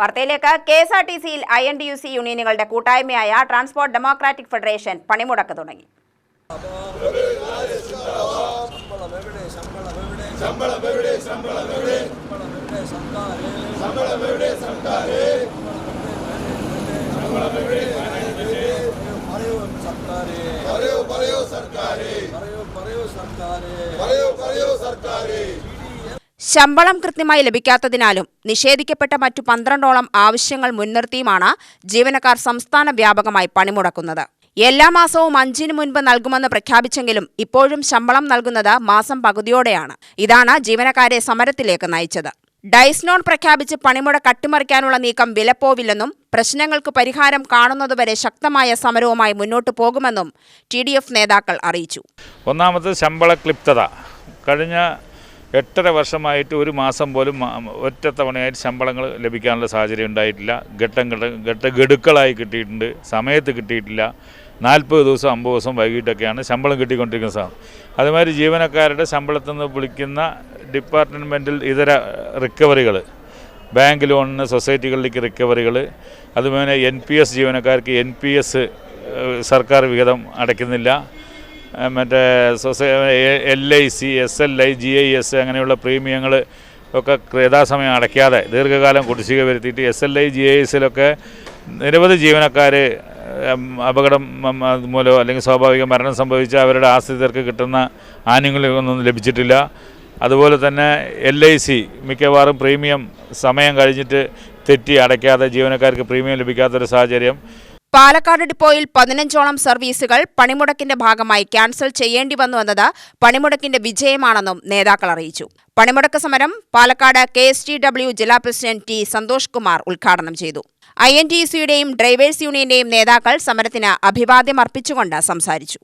വാർത്തയിലേക്ക് K S R T സിയിൽ I N D U C യൂണിയനുകളുടെ കൂട്ടായ്മയായ ട്രാൻസ്പോർട്ട് ഡെമോക്രാറ്റിക് ഫെഡറേഷൻ പണിമുടക്ക് തുടങ്ങി. പറയൂ പറയൂ സർക്കാരേ. പറയൂ പറയൂ സർക്കാരേ. ശമ്പളം കൃത്യമായി ലഭിക്കാത്തതിനാലും നിഷേധിക്കപ്പെട്ട മറ്റു പന്ത്രണ്ടോളം ആവശ്യങ്ങൾ മുൻനിർത്തിയുമാണ് ജീവനക്കാർ സംസ്ഥാന വ്യാപകമായി പണിമുടക്കുന്നത്. എല്ലാ മാസവും അഞ്ചിനു മുൻപ് നൽകുമെന്ന് പ്രഖ്യാപിച്ചെങ്കിലും ഇപ്പോഴും ശമ്പളം നൽകുന്നത് മാസം പകുതിയോടെയാണ്. ഇതാണ് ജീവനക്കാരെ സമരത്തിലേക്ക് നയിച്ചത്. ഡൈസ്നോൺ പ്രഖ്യാപിച്ച് പണിമുടക്ക് അട്ടിമറിക്കാനുള്ള നീക്കം വിലപ്പോവില്ലെന്നും പ്രശ്നങ്ങൾക്ക് പരിഹാരം കാണുന്നതുവരെ ശക്തമായ സമരവുമായി മുന്നോട്ടു പോകുമെന്നും ടി നേതാക്കൾ അറിയിച്ചു. ഒന്നാമത് ശമ്പള ക്ലിപ്തത കഴിഞ്ഞ എട്ടര വർഷമായിട്ട് ഒരു മാസം പോലും ഒറ്റ ഒറ്റത്തവണയായിട്ട് ശമ്പളങ്ങൾ ലഭിക്കാനുള്ള സാഹചര്യം ഉണ്ടായിട്ടില്ല. ഘട്ടം ഘട്ടം ഘട്ട ഗഡുക്കളായി കിട്ടിയിട്ടുണ്ട്. സമയത്ത് കിട്ടിയിട്ടില്ല. നാൽപ്പത് ദിവസം അമ്പത് ദിവസം വൈകിട്ടൊക്കെയാണ് ശമ്പളം കിട്ടിക്കൊണ്ടിരിക്കുന്ന സാധനം അതുമാതിരി ജീവനക്കാരുടെ ശമ്പളത്തിൽ നിന്ന് വിളിക്കുന്ന ഡിപ്പാർട്ട്മെന്റിൽ ഇതര റിക്കവറികൾ ബാങ്ക് ലോണിന് സൊസൈറ്റികളിലേക്ക് റിക്കവറികൾ അതുപോലെ എൻ പി എസ് ജീവനക്കാർക്ക് എൻ പി എസ് സർക്കാർ വിഹിതം അടയ്ക്കുന്നില്ല. മറ്റേ സൊസൈ L I C S L I G I S അങ്ങനെയുള്ള പ്രീമിയങ്ങൾ ഒക്കെ യഥാസമയം അടയ്ക്കാതെ ദീർഘകാലം കുടിശ്ശിക വരുത്തിയിട്ട് S L I G I എസിലൊക്കെ നിരവധി ജീവനക്കാർ അപകടം മൂലമോ അല്ലെങ്കിൽ സ്വാഭാവിക മരണം സംഭവിച്ച അവരുടെ ആശ്രിതർക്ക് കിട്ടുന്ന ആനുകൂല്യങ്ങളൊന്നും ലഭിച്ചിട്ടില്ല. അതുപോലെ തന്നെ എൽ ഐ സി മിക്കവാറും പ്രീമിയം സമയം കഴിഞ്ഞിട്ട് തെറ്റി അടയ്ക്കാതെ ജീവനക്കാർക്ക് പ്രീമിയം ലഭിക്കാത്തൊരു സാഹചര്യം. പാലക്കാട് ഡിപ്പോയിൽ പതിനഞ്ചോളം സർവീസുകൾ പണിമുടക്കിന്റെ ഭാഗമായി ക്യാൻസൽ ചെയ്യേണ്ടി വന്നു എന്നത് പണിമുടക്കിന്റെ വിജയമാണെന്നും നേതാക്കൾ അറിയിച്ചു. പണിമുടക്ക് സമരം Palakkad K S T W ജില്ലാ പ്രസിഡന്റ് ടി സന്തോഷ് കുമാർ ഉദ്ഘാടനം ചെയ്തു. ഐ എൻ ടി സിയുടെയും ഡ്രൈവേഴ്സ് യൂണിയന്റെയും നേതാക്കൾ സമരത്തിന് അഭിവാദ്യം അർപ്പിച്ചുകൊണ്ട് സംസാരിച്ചു.